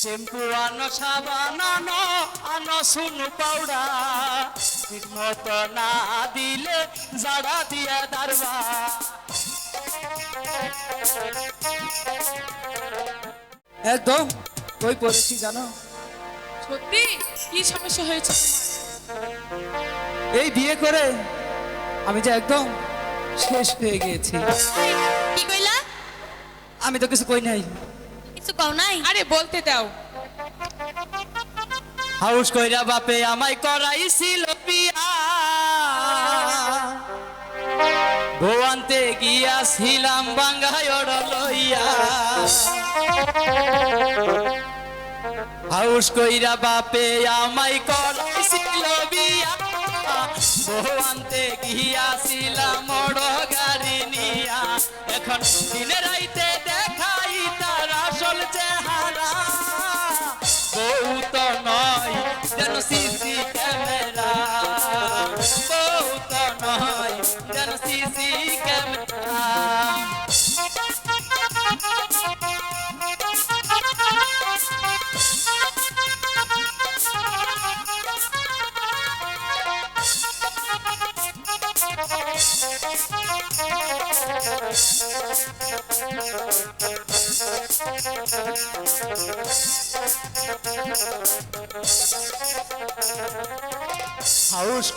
Shampoo আনো সাবান আনো আনো শুনু পাউডা ঠিক মতো না দিলে জাড়া দিয়ে দারবা একদম কই পড়েছি জানো? সত্যি? কি সমস্যা হয়েছে এই বিয়ে করে আমি যে একদম শেষ হয়ে গিয়েছি। কি কইলা? আমি তো কিছু কই নাই। কিছু কও নাই? আরে বলতে দাও। হাউস কইরা বাপে আমায় করাইছিল বিয়া। ভোয়ান্তে গিয়াছিলাম বাঙ্গায় লইয়া। হাউস কইরা বাপে আমায় করাইছিল বিয়া। ভোয়ান্তে গিয়াছিলাম বড় গাড়ি নিয়া। এখন দিনে রাইতে বউ তো নয় হাউস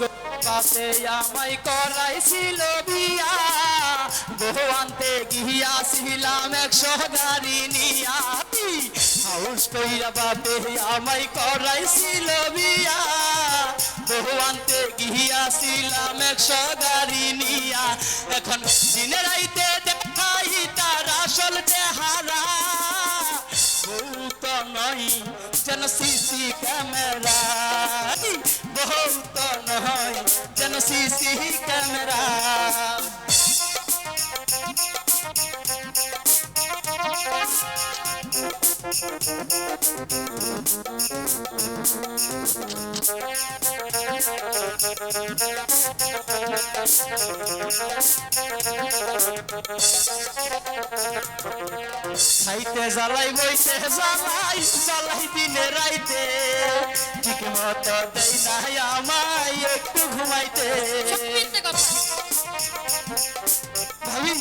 পাশে আমায় করাইছিল বিয়া। বহু আনতে গিয়াছিলাম একশো গাড়ি নিয়া। হাউস কইরা বাপে আমায় করাইছিল বিয়া। বহু আনতে গিয়াছিলাম একশো গাড়ি নিয়া। এখন দিনে রাইতে দেখাই তার আসল চেহারা। নয় যেন সিসি ক্যামেরা। বহুত নয় যেন সিসি ক্যামেরা। খাইতে জ্বালাই বইতে জ্বালাই জ্বালাই দিনে রাইতে। ঠিক মতো দেই নাই আমায় একটু ঘুমাইতে। ভাবি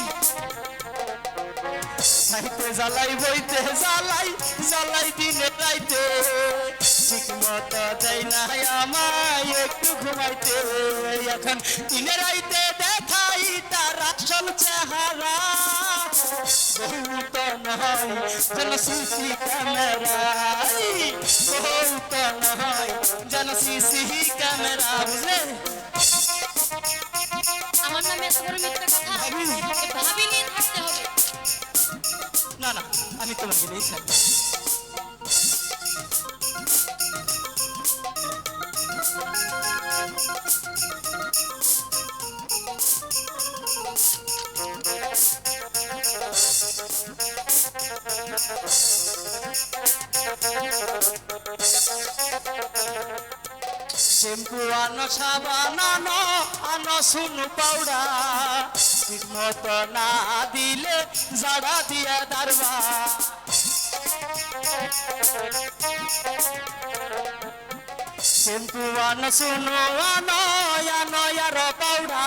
খাইতে জ্বালাই বইতে জ্বালাই জ্বালাই দিনে রাইতে। ঠিক মতো দেই নাই আমায় একটু ঘুমাইতে। এখন দিনে রাইতে তার আসল চেহারা বহুত নয় যেন সিসি ক্যামেরা বহুত নয় যেন সিসি ক্যামেরা বুঝলে আমার নামে এত বড় মিথ্যে কথা। ভাবি। নিয়ে থাকতে হবে। না না আমি তোমাকে নিয়েই থাকব। শ্যাম্পু আনো সাবান আনো আনো শুনু পাউডা ঠিক মতো না দিলে জাড়া দিয়ে দারবা শ্যাম্পু আনো শুনু আনো আনো আর পাউডা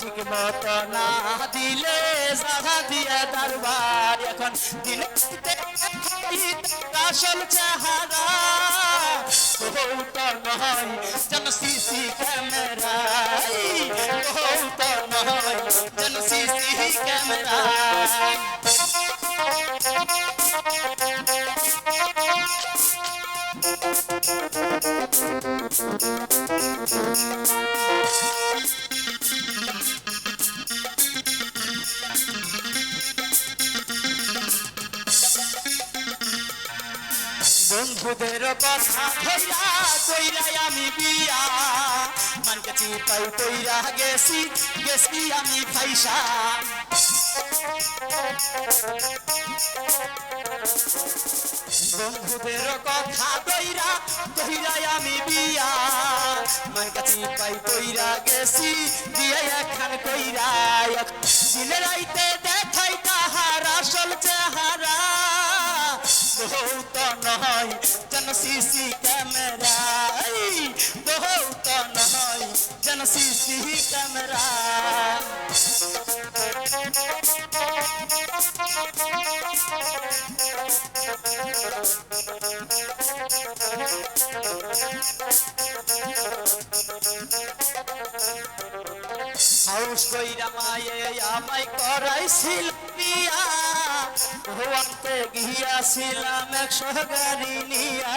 ঠিক মতো না দিলে জাড়া দিয়ে এখন চেহারা বহুত নয় যেন সিসি ক্যামেরা বহুত নয় যেন সিসি ক্যামেরা বন্ধুদের কথা ধইরা কইরা আমি বিয়া। মানকে চিপাই কইরা গেছি গেছি আমি ফাইসা বন্ধুদের কথা দইরা দইরা আমি বিয়া। মার কাছে পাই কইরা গেছি, বিয়ে একখান কইরা দিনে রাইতে দেখাই তাহার আসল চেহারা। বহুত নয়, যেন সিসি ক্যামেরা বহুত নয়, যেন সিসি ক্যামেরা হাউস কইরা মায়ে আমায় করাইছিল বিয়া ভুয়াতে গিয়াছিলাম একশো গাড়ি নিয়া।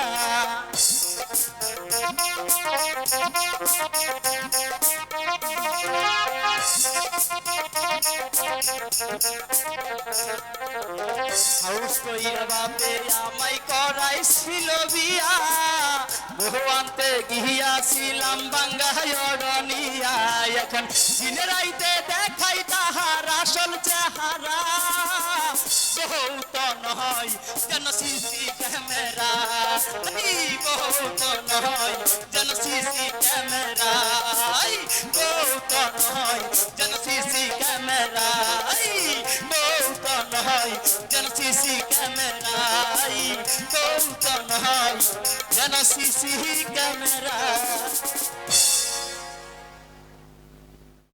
হাউস কইরা বাপে আমায় করাইছিল বিয়া। ভুয়ান্তে গিয়াছিলাম বাঙ্গায়রনিয়া এখন দিনে রাইতে দেখাই তাহার আসল চেহারা। বহুত নয় যেন সিসি ক্যামেরা। এই বহুত নয় যেন সিসি ক্যামেরা। বহুত নয় যেন সিসি ক্যামেরা। বহুত নয় যেন সিসি ক্যামেরা। বহুত নয় যেন সিসি ক্যামেরা।